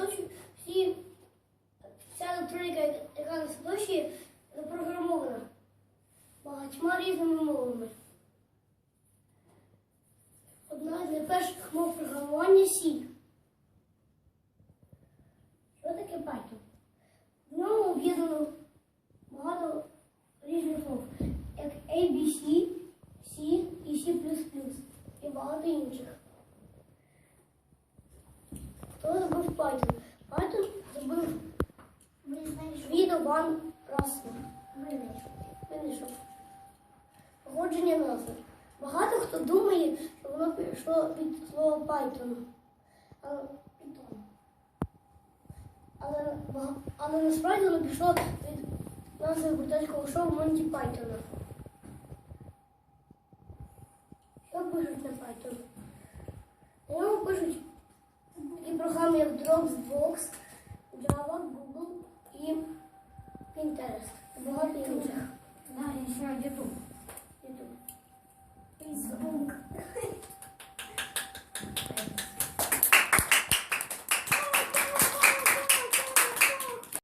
площі, всі ця електроніка, яка на площі, запрограмована багатьма різними мовами. Одна з найперших мов програмування Сі. Що таке Python? В ньому об'єднано багато різних мов, як ABC, C і C і багато інших. Хто забув Python? Відео Ван Рассел. Винайшов. Походження назви. Багато хто думає, що воно пішло від слова Python. Але, але, але насправді воно пішло від назви британського шоу Монті Пайтона. Що пишуть на Python? На ньому пишуть такі програми, як Dropbox, І багато інших. Да, еще YouTube. YouTube. Facebook.